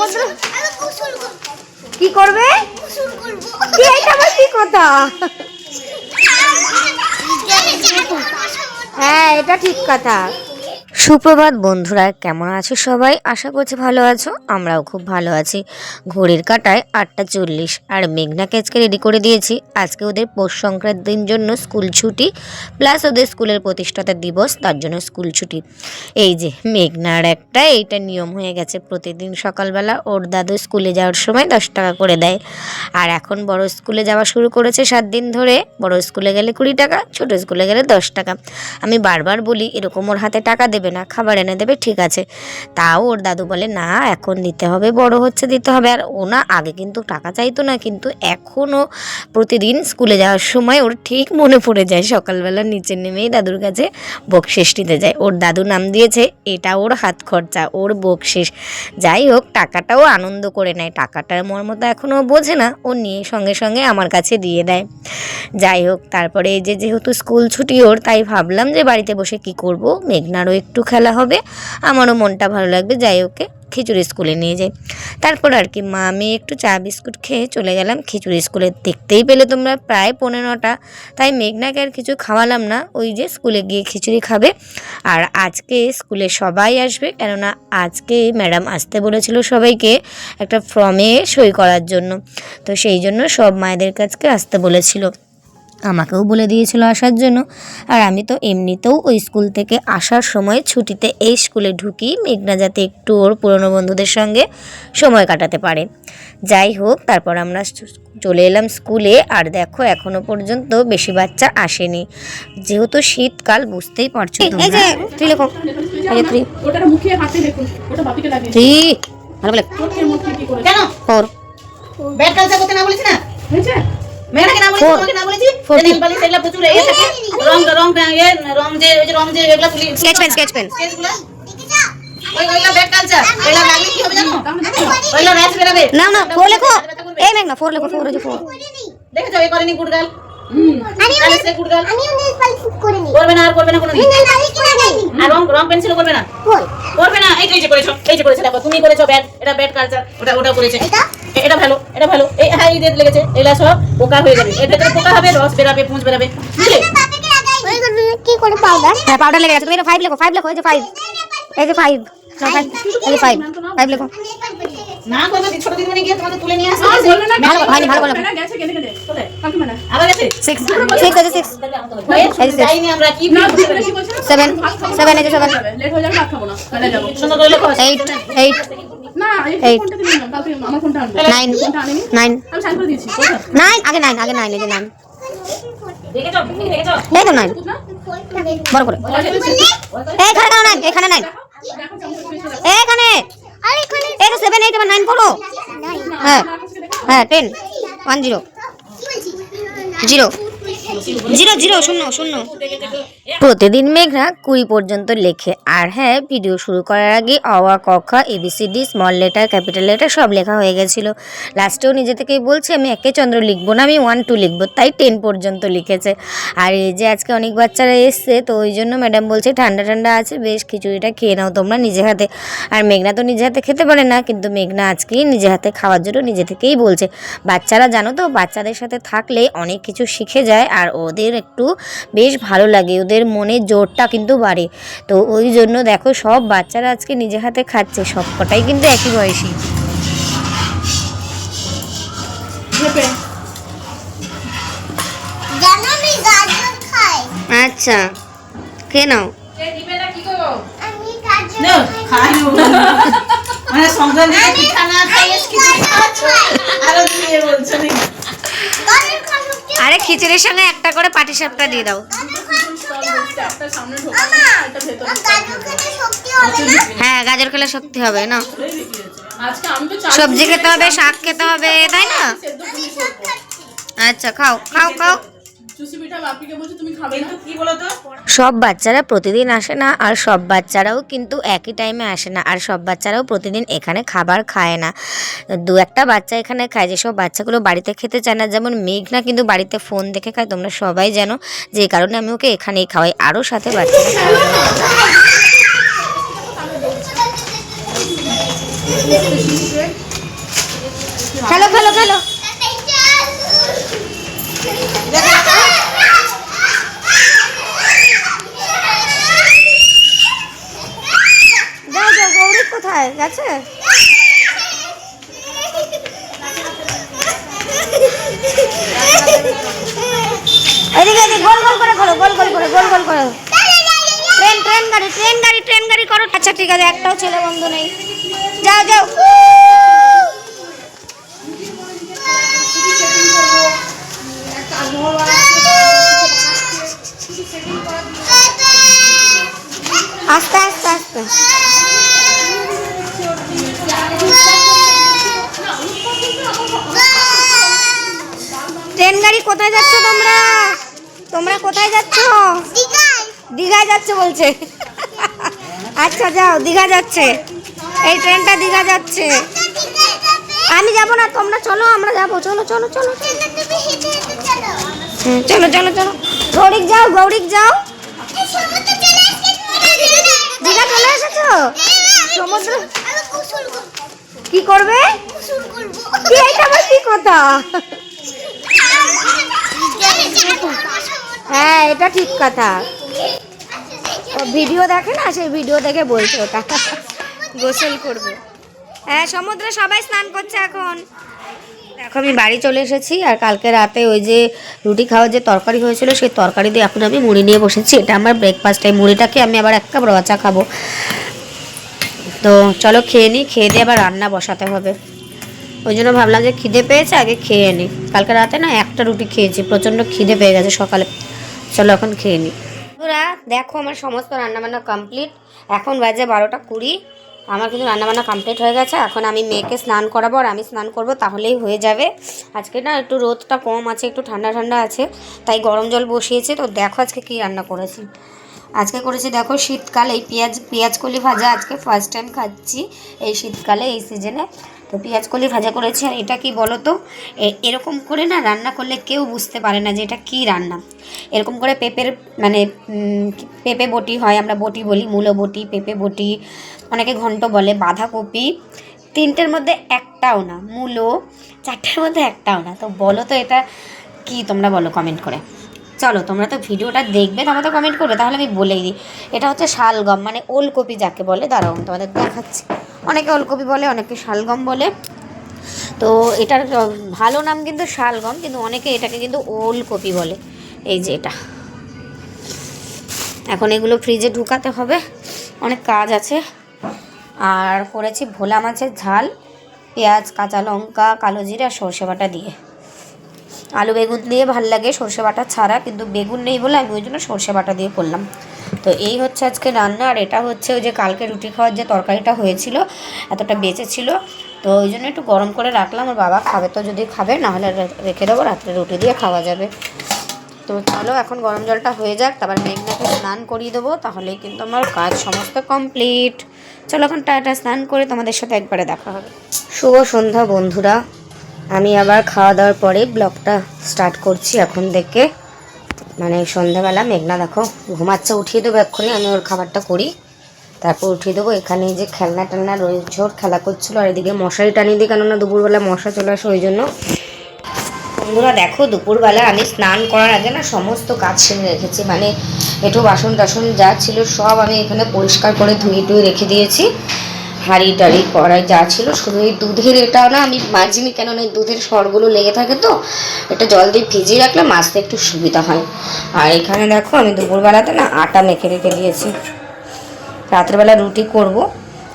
সমুদ্র কি করবে? এটা আবার কি কথা? হ্যাঁ এটা ঠিক কথা। সুপ্রভাত বন্ধুরা, কেমন আছো সবাই? আশা করছি ভালো আছো, আমরাও খুব ভালো আছি। ঘড়ির কাটায় আটটা চল্লিশ, আর মেঘনাকে আজকে রেডি করে দিয়েছি। আজকে ওদের পৌষ সংক্রান্তির জন্য স্কুল ছুটি প্লাস ওদের স্কুলের প্রতিষ্ঠাতা দিবস, তার জন্য স্কুল ছুটি। এই যে, মেঘনার একটা এইটা নিয়ম হয়ে গেছে। প্রতিদিন সকালবেলা ওর দাদু স্কুলে যাওয়ার সময় দশ টাকা করে দেয়। আর এখন বড় স্কুলে যাওয়া শুরু করেছে সাত দিন ধরে। বড় স্কুলে গেলে কুড়ি টাকা, ছোট স্কুলে গেলে দশ টাকা। আমি বারবার বলি, এরকম ওর হাতে টাকা দেবে না। খাবার এনে দেবে, ঠিক আছে। তাও ওর দাদু বলে, না, এখন দিতে হবে, বড় হচ্ছে, দিতে হবে। আর ও না, আগে কিন্তু টাকা চাইতো না, কিন্তু এখনও প্রতিদিন স্কুলে যাওয়ার সময় ওর ঠিক মনে পড়ে যায়, সকালবেলা নিচে নেমেই দাদুর কাছে বকশেষ নিতে যায়। ওর দাদু নাম দিয়েছে, এটা ওর হাত খরচা, ওর বকশেষ যাই হোক, টাকাটাও আনন্দ করে নেয় টাকাটার মর্মতা এখনও বোঝে না, ও নিয়ে সঙ্গে সঙ্গে আমার কাছে দিয়ে দেয়। যাই হোক, তারপরে এই যে, যেহেতু স্কুল ছুটি ওর, তাই ভাবলাম যে বাড়িতে বসে কি করব, মেঘনারও একটু খেলা হবে, আমারও মনটা ভালো লাগবে, যাই ওকে খিচুড়ি স্কুলে নিয়ে যাই। তারপর আর কি, মা, আমি একটু চা, বিস্কুট খেয়ে চলে গেলাম খিচুড়ি স্কুলে। দেখতেই পেলে তোমরা, প্রায় পনেরোটা, তাই মেঘনাকে আর কিছু খাওয়ালাম না, ওই যে স্কুলে গিয়ে খিচুড়ি খাবে। আর আজকে স্কুলে সবাই আসবে, কেননা আজকে ম্যাডাম আসতে বলেছিল সবাইকে একটা ফর্মে সই করার জন্য। তো সেই জন্য সব মায়েদের কাছকে আসতে বলেছিল। আমাকেও বলে দিয়েছিল আসার জন্য। আর আমি তো এমনিতেও ওই স্কুল থেকে আসার সময় ছুটিতে এই স্কুলে ঢুকি মেঘনা যাতে একটু ওর পুরনো বন্ধুদের সঙ্গে সময় কাটাতে পারে। যাই হোক তারপর আমরা চলে এলাম স্কুলে। আর দেখো এখনও পর্যন্ত বেশি বাচ্চা আসেনি। যেহেতু শীতকাল বুঝতেই পারছ ভালো বলে। চোখে মুখে কি করে কেন? ব্যাট কালচার করতে না বলেছি না? হয়েছে? মেয়েটাকে না বলেছি তোমাকে না বলেছি? Fourteen. পালিশ এগুলা প্রচুর এ থাকে রং রং এ রং যে ওই যে রং যে এগুলা তুলি স্কেচ পেন স্কেচ পেন স্কেচগুলা ওই ওইগুলা ব্যাট কালচার ওইগুলা লাগলে কি হবে জানো? তাহলে দেখো ওইগুলা র্যাশ বেরাবে। না না ফোর লেখো। এই মেঘনা ফোর লেখো ফোর ফোর দেখেছ এই করেনি গুডগাল হুম। আমি তাহলে সে গুডগাল আমিও নেল পালিশ করিনি। করবে না আর করবে না কোনোদিন নেল পালিশ লাগাইনি আর রং রং পেন্সিল করবে না। করবে না এই যে করেছ এই যে করেছ দেখো তুমি করেছ ব্যাট এটা ব্যাট কালচার ওটা ওটা করেছে। এটা? এটা ভালো এটা ভালো। এই হ্যাঁ এই রেট লেগেছে এগুলা সব পোকা হয়ে যাবে। এর ভেতরে পোকা হবে রস বেরাবে পুঁজ বেরাবে। বুঝলে? কি করে পাউডার হ্যাঁ পাউডার লেগে গেছে। তুমি এটা 5 লেখো ফাইভ লেখো এই যে 5 এই যে ফাইভ না 5 এই যে 5 আছে আগে নাইন আগে নাইন এই যে নাইন দেখেছ? পিকনিক দেখেছ? এই তো নাইন বড় করে। এখানে দাও নাইন এখানে নাইন এখানে এই তো সেভেন এইট নাইন পড়ো হ্যাঁ হ্যাঁ ten one zero zero zero zero, শূন্য শূন্য। প্রতিদিন মেঘনা কুড়ি পর্যন্ত লেখে। আর হ্যাঁ ভিডিও শুরু করার আগে অওয়া কখা ABCD small letter, capital letter সব লেখা হয়ে গেছিল। লাস্টেও নিজে থেকেই বলছে, আমি একে চন্দ্র লিখব না, আমি ওয়ান টু লিখব। তাই টেন পর্যন্ত লিখেছে। আর এই যে আজকে অনেক বাচ্চারা এসছে, তো ওই জন্য ম্যাডাম বলছে, ঠান্ডা ঠান্ডা আছে, বেশ খিচুড়িটা খেয়ে নাও তোমরা নিজে হাতে। আর মেঘনা তো নিজে হাতে খেতে পারে না, কিন্তু মেঘনা আজকেই নিজে হাতে খাওয়ার জন্য নিজে থেকেই বলছে। বাচ্চারা জানো তো, বাচ্চাদের সাথে থাকলে অনেক কিছু শিখে যায়। আর ওদের একটু বেশ ভালো লাগে। ওদের মনে জোরটা কিন্তু বাড়ে। তো ওই জন্য দেখো সব বাচ্চারা আজকে নিজে হাতে খাচ্ছে সবকটাই কিন্তু একই বয়সী। খাই। আচ্ছা খেয়ে নাও। আমি গাজর না খাই। খাই মানে পিঠা না আরও দিয়ে বলছো নাকি গাজর খাওয়া সত্যি আরে খিচুড়ির সঙ্গে একটা করে পাটি সাপটা দিয়ে দাও। হ্যাঁ গাজর খেলে শক্তি হবে না। সবজি খেতে হবে, শাক খেতে হবে, তাই না? আচ্ছা খাও খাও খাও। চুষি বাপিকে বলছি তুমি খাবে কিন্তু কি বলো তো সব বাচ্চারা প্রতিদিন আসে না আর সব বাচ্চারাও কিন্তু একই টাইমে আসে না আর সব বাচ্চারাও প্রতিদিন এখানে খাবার খায় না। দু একটা বাচ্চা এখানে খায় যেসব বাচ্চাগুলো বাড়িতে খেতে চায় না। যেমন মেঘনা কিন্তু বাড়িতে ফোন দেখে খায় তোমরা সবাই জানো যে কারণে আমি ওকে এখানেই খাওয়াই। আরও সাথে বাচ্চারা খায়। খেলো খেলো খেলো যাও যাও গৌরী কোথায়? গেছে? এদিকে এদিকে, গোল গোল করে করো, গোল গোল করে, গোল গোল করো। ট্রেন ট্রেন গাড়ি ট্রেন গাড়ি ট্রেন গাড়ি করো। আচ্ছা ঠিক আছে, একটাও ছেলে বন্ধু নেই। যাও যাও। আস্তে আস্তে আস্তে। ট্রেন গাড়ি কোথায় যাচ্ছ তোমরা? তোমরা কোথায় যাচ্ছ? দীঘায়। যাচ্ছে বলছে। আচ্ছা যাও দীঘা যাচ্ছে। এই ট্রেনটা দীঘা যাচ্ছে। আমি যাব না তোমরা চলো আমরা যাব। চলো চলো চলো। চলো। চলো চলো গৌরিক যাও গৌরিক যাও। দীঘা চলে এসেছ। সমুদ্র কি করবে। কি এটা আবার কি কথা? হ্যাঁ এটা ঠিক কথা। ভিডিও দেখে না? সেই ভিডিও দেখে বলছে ওটা। গোসল করবে। হ্যাঁ সমুদ্রে সবাই স্নান করছে এখন। দেখো, আমি বাড়ি চলে এসেছি আর কালকে রাতে ওই যে রুটি খাওয়ার যে তরকারি হয়েছিল, সেই তরকারি দিয়ে এখন আমি মুড়ি নিয়ে বসেছি। এটা আমার ব্রেকফাস্ট এই মুড়িটাকে আমি আবার এক কাপ রচা খাব। তো চলো খেয়ে নিই। খেয়ে দিয়ে আবার রান্না বসাতে হবে। ওই জন্য ভাবলাম যে খিদে পেয়েছে, আগে খেয়ে নিই কালকে রাতে না একটা রুটি খেয়েছি, প্রচণ্ড খিদে পেয়ে গেছে সকালে। চলো এখন খেয়ে নিই বন্ধুরা, দেখো আমার সমস্ত রান্নাবান্না কমপ্লিট এখন বাজে বারোটা কুড়ি। আমার কিন্তু রান্নাবান্না কমপ্লিট হয়ে গেছে। এখন আমি মেয়েকে স্নান করাবো, আর আমি স্নান করব, তাহলেই হয়ে যাবে। আজকে না একটু রোদটা কম আছে, একটু ঠান্ডা ঠান্ডা আছে, তাই গরম জল বসিয়েছে। তো দেখো আজকে কী রান্না করেছি। আজকে করেছি দেখো শীতকালে এই পেঁয়াজ পেঁয়াজ কলি ভাজা আজকে ফার্স্ট টাইম খাচ্ছি এই শীতকালে, এই সিজনে তো পেঁয়াজ কলি ভাজা করেছি, আর এটা কি বলো তো এরকম করে না রান্না করলে কেউ বুঝতে পারে না যে এটা কী রান্না। এরকম করে পেঁপের মানে পেঁপে বটি হয়, আমরা বটি বলি, মূলো বটি, পেঁপে বটি, অনেকে ঘন্ট বলে, বাঁধাকপি, তিনটের মধ্যে একটাও না, মূলো, চারটের মধ্যে একটাও না। তো বলো তো এটা কি তোমরা বলো কমেন্ট করে। চলো, তোমরা তো ভিডিওটা দেখবে তারপর তো কমেন্ট করবে, তাহলে আমি বলেই দিই। এটা হচ্ছে শালগম মানে ওলকপি যাকে বলে, দাঁড়াও, তোমাদের দেখাচ্ছি। অনেকে ওলকপি বলে, অনেকে শালগম বলে। তো এটার ভালো নাম কিন্তু শালগম, কিন্তু অনেকে এটাকে কিন্তু ওলকপি বলে। এই যে এটা। এখন এগুলো ফ্রিজে ঢুকাতে হবে। অনেক কাজ আছে। আর করেছি ভোলা মাছের ঝাল, পেঁয়াজ, কাঁচা লঙ্কা, কালো জিরা সর্ষে বাটা দিয়ে। আলু বেগুন দিয়ে ভালো লাগে সর্ষে বাটা ছাড়া, কিন্তু বেগুন নেই বলে আমি ওই জন্য সর্ষে বাটা দিয়ে করলাম। তো এই হচ্ছে আজকে রান্না, আর এটা হচ্ছে ওই যে কালকে রুটি খাওয়ার যে তরকারিটা হয়েছিল, এতটা বেঁচে ছিল। তো ওই জন্য একটু গরম করে রাখলাম, আর বাবা খাবে তো যদি খাবে, নাহলে রেখে দেবো, রাত্রে রুটি দিয়ে খাওয়া যাবে। তো চলো এখন গরম জলটা হয়ে যাক, তারপর মেঘনাকে স্নান করিয়ে দেবো, তাহলেই কিন্তু আমার কাজ সমস্ত কমপ্লিট। চলো এখন টাটা, স্নান করে তোমাদের সাথে একবারে দেখা হবে। শুভ সন্ধ্যা বন্ধুরা, আমি আবার খাওয়া দাওয়ার পরে ব্লগটা স্টার্ট করছি এখন থেকে। মানে সন্ধ্যাবেলা মেঘনা দেখো ঘুমাচ্ছে, উঠিয়ে দেবো এক্ষুনি, আমি ওর খাবারটা করি। তারপর উঠিয়ে দেবো, এখানে যে খেলনা টেলনা রয়েছে ওর খেলা করছিল, আর এদিকে মশারি টানিয়ে দিই, কেননা দুপুরবেলা মশা চলে আসে, ওই জন্য। বন্ধুরা দেখো, দুপুরবেলা আমি স্নান করার আগে না সমস্ত কাজ সেরে রেখেছি মানে একটু বাসন টাসন যা ছিল সব আমি এখানে পরিষ্কার করে ধুয়ে টুয়ে রেখে দিয়েছি। হাঁড়ি টাড়ি কড়াই যা ছিল, শুধু এই দুধের এটাও না, আমি মাজিনি কেননা এই দুধের সরগুলো লেগে থাকে তো এটা জল দিয়ে ভিজিয়ে রাখলে মাছতে একটু সুবিধা হয়। আর এখানে দেখো, আমি দুপুরবেলাতে না আটা মেখে রেখে দিয়েছি। রাত্রেবেলা রুটি করব।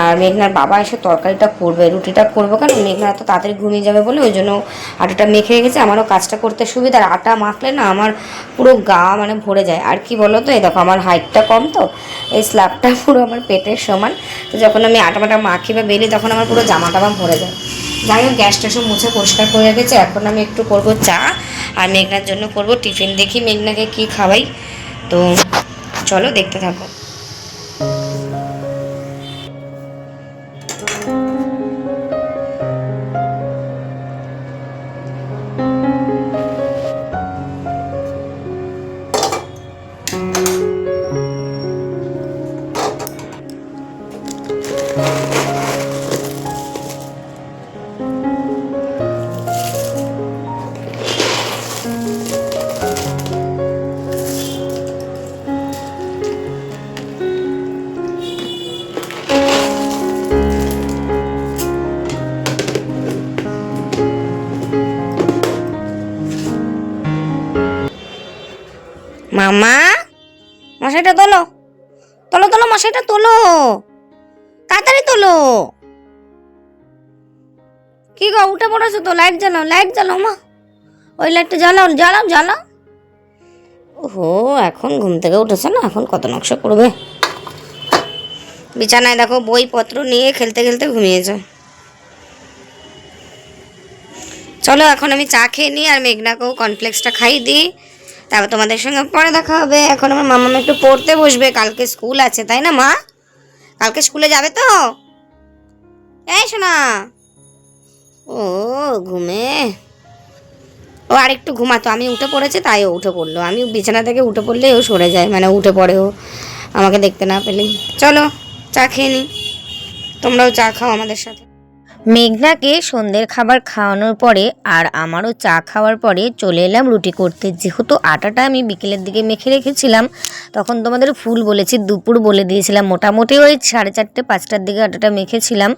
আর মেঘনার বাবা এসে তরকারিটা করবে, রুটিটা করব কেন? মেঘনা এত তাড়াতাড়ি ঘুমিয়ে যাবে বলে ওই জন্য আটাটা মেখে রেখেছে। আমারও কাজটা করতে সুবিধা, আর আটা মাখলে না আমার পুরো গা মানে ভরে যায়। আর কি বলো তো এই দেখো আমার হাইটটা কম তো, এই স্ল্যাবটা পুরো আমার পেটের সমান। তো যখন আমি আটা মাটা মাখি বা বেলি, তখন আমার পুরো জামা টামা ভরে যায়। যাই হোক, গ্যাসটা সব মুছে পরিষ্কার করে রেখেছে। এখন আমি একটু করব চা, আর মেঘনার জন্য করব টিফিন। দেখি মেঘনাকে কি খাওয়াই। তো চলো, দেখতে থাকো। তোলো মশাইটা তোলো। তাড়াতাড়ি তোলো। কি গো, উঠে পড়েছো তো? লাইট জ্বালাও লাইট জ্বালাও মা। ওই লাইটটা জ্বালাও জ্বালাও জ্বালাও। ওহো, এখন ঘুম থেকে উঠেছে না? এখন কত নকশা করবে? বিছানায় দেখো বইপত্র নিয়ে খেলতে খেলতে ঘুমিয়েছে। চলো, এখন আমি চা খেয়ে নিই আর মেঘনাকেও কনফ্লেক্সটা খাই দিই। তারপর তোমাদের সঙ্গে পরে দেখা হবে। এখন আমার মামা একটু পড়তে বসবে। কালকে স্কুল আছে, তাই না মা? কালকে স্কুলে যাবে তো? এই শোনা ও, ঘুমে। ও আর একটু ঘুমাতো। আমি উঠে পড়েছে, তাই ও উঠে পড়ল। আমি বিছানা থেকে উঠে পড়লেই ও সরে যায়। মানে উঠে পড়ে ও। আমাকে দেখতে না পেলেই। চলো, চা খেয়ে নিই তোমরাও চা খাও আমাদের সাথে। মেঘনাকে সন্ধ্যের খাবার খাওয়ানোর পরে আর আমারও চা খাওয়ার পরে চলে এলাম রুটি করতে। যেহেতু আটাটা আমি বিকেলের দিকে মেখে রেখেছিলাম, তখন তোমাদের ফুল বলেছি, দুপুর বলে দিয়েছিলাম। মোটামুটি ওই সাড়ে চারটে, পাঁচটার দিকে আটাটা মেখেছিলাম।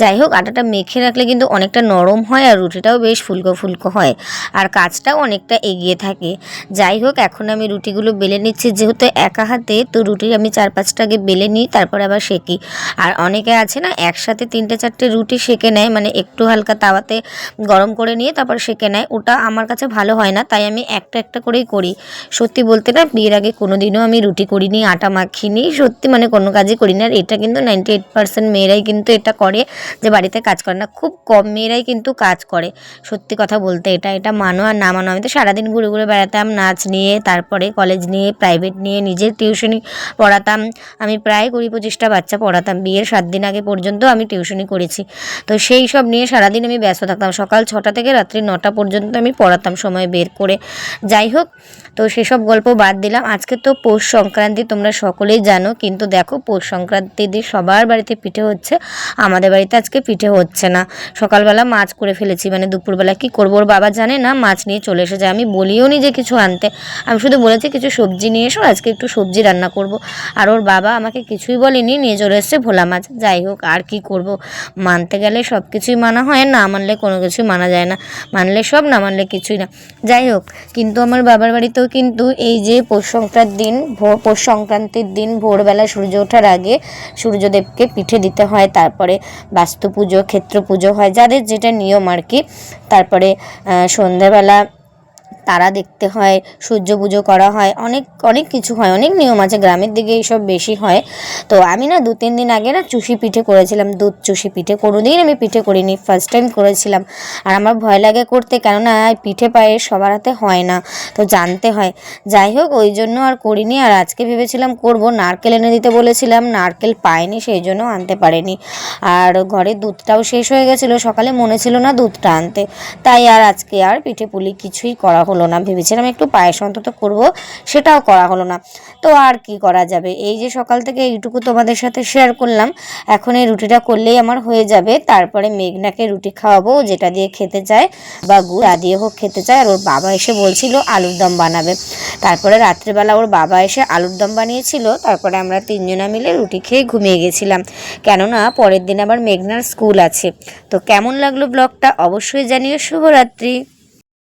যাই হোক, আটাটা মেখে রাখলে কিন্তু অনেকটা নরম হয় আর রুটিটাও বেশ ফুলকো ফুলকো হয় আর কাজটাও অনেকটা এগিয়ে থাকে। যাই হোক, এখন আমি রুটিগুলো বেলে নিচ্ছি। যেহেতু একা হাতে, তো রুটি আমি চার পাঁচটা আগে বেলে নিই, তারপরে আবার সেকি। আর অনেকে আছে না, একসাথে তিনটে চারটে রুটি সেকে নেয় মানে একটু হালকা তাওয়াতে গরম করে নিয়ে তারপর সেকে নেয়। ওটা আমার কাছে ভালো হয় না, তাই আমি একটা একটা করেই করি। সত্যি বলতে না, বিয়ের আগে কোনোদিনও আমি রুটি করিনি, আটা মাখিনি, সত্যি মানে কোনো কাজই করি না আর এটা কিন্তু নাইনটি এইট পার্সেন্ট মেয়েরাই কিন্তু এটা করে যে বাড়িতে কাজ করে না, খুব কম মেয়েরাই কিন্তু কাজ করে। সত্যি কথা বলতে এটা এটা মানো আর না মানো, আমি তো সারাদিন ঘুরে ঘুরে বেড়াতাম, নাচ নিয়ে, তারপরে কলেজ নিয়ে প্রাইভেট নিয়ে, নিজের টিউশনি পড়াতাম। আমি প্রায় কুড়ি পঁচিশটা বাচ্চা পড়াতাম, বিয়ের সাত দিন আগে পর্যন্ত আমি টিউশনি করেছি। তো সেই সব নিয়ে সারাদিন আমি ব্যস্ত থাকতাম। সকাল ছটা থেকে রাত্রি নটা পর্যন্ত আমি পড়াতাম সময় বের করে। যাই হোক, তো সেসব গল্প বাদ দিলাম। আজকে তো পৌষ সংক্রান্তি, তোমরা সকলেই জানো। কিন্তু দেখো, পৌষ সংক্রান্তির দিন সবার বাড়িতে পিঠে হচ্ছে। আমাদের বাড়িতে আজকে পিঠে হচ্ছে না। সকালবেলা মাছ করে ফেলেছি। মানে দুপুরবেলা কি করব, ওর বাবা জানে না, মাছ নিয়ে চলে এসেছে। আমি বলিও নি যে কিছু আনতে। আমি শুধু বলেছি, কিছু সবজি নিয়ে এসো, আজকে একটু সবজি রান্না করব। আর ওর বাবা আমাকে কিছুই বলেনি, নিয়ে চলে এসেছে ভোলা মাছ। যাই হোক, আর কি করব? মানতে গেলে সব কিছুই মানা হয়, না মানলে কোনো কিছুই মানা যায় না। মানলে সব, না মানলে কিছুই না। যাই হোক, কিন্তু আমার বাবার বাড়িতেও কিন্তু এই যে পৌষ সংক্রান্তির দিন, ভোর, পৌষ সংক্রান্তির দিন ভোরবেলা সূর্য ওঠার আগে সূর্যদেবকে পিঠে দিতে হয়, তারপরে বাস্তু পুজো ক্ষেত্র পুজো হয়, যাদের যেটা নিয়ম আর কি। তারপরে সন্ধ্যাবেলা তারা দেখতে হয়, সূর্য পুজো করা হয়, অনেক অনেক কিছু হয়, অনেক নিয়ম আছে, গ্রামের দিকে এইসব বেশি হয়। তো আমি না দু তিন দিন আগে না চুষি পিঠে করেছিলাম, দুধ চুষি পিঠে কোনো দিন আমি পিঠে করিনি ফার্স্ট টাইম করেছিলাম। আর আমার ভয় লাগে করতে, কেননা পিঠে পায়ে সবার হাতে হয় না, তো জানতে হয়। যাই হোক, ওই জন্য আর করিনি, আর আজকে ভেবেছিলাম করব, নারকেল এনে দিতে বলেছিলাম, নারকেল পাইনি, সেই জন্য আনতে পারেনি। আর ঘরে দুধটাও শেষ হয়ে গেছিল, সকালে মনে ছিল না দুধটা আনতে। তাই আর আজকে আর পিঠে পুলি কিছুই করা হলো না, ভেবেছিলাম একটু পায়েস অন্তত করব, সেটাও করা হলো না। তো আর কি করা যাবে? এই যে সকাল থেকে এইটুকু তোমাদের সাথে শেয়ার করলাম, এখন এই রুটিটা করলেই আমার হয়ে যাবে। তারপরে মেঘনাকে রুটি খাওয়াবো, যেটা দিয়ে খেতে চায়, বা গুড়া দিয়ে হোক খেতে চায়, আর ওর বাবা এসে বলছিল আলুর দম বানাবে। তারপরে রাত্রেবেলা ওর বাবা এসে আলুর দম বানিয়েছিল, তারপরে আমরা তিনজনা মিলে রুটি খেয়ে ঘুমিয়ে গেছিলাম। কেননা পরের দিন আবার মেঘনার স্কুল আছে। তো কেমন লাগল ব্লগটা অবশ্যই জানিও। শুভরাত্রি।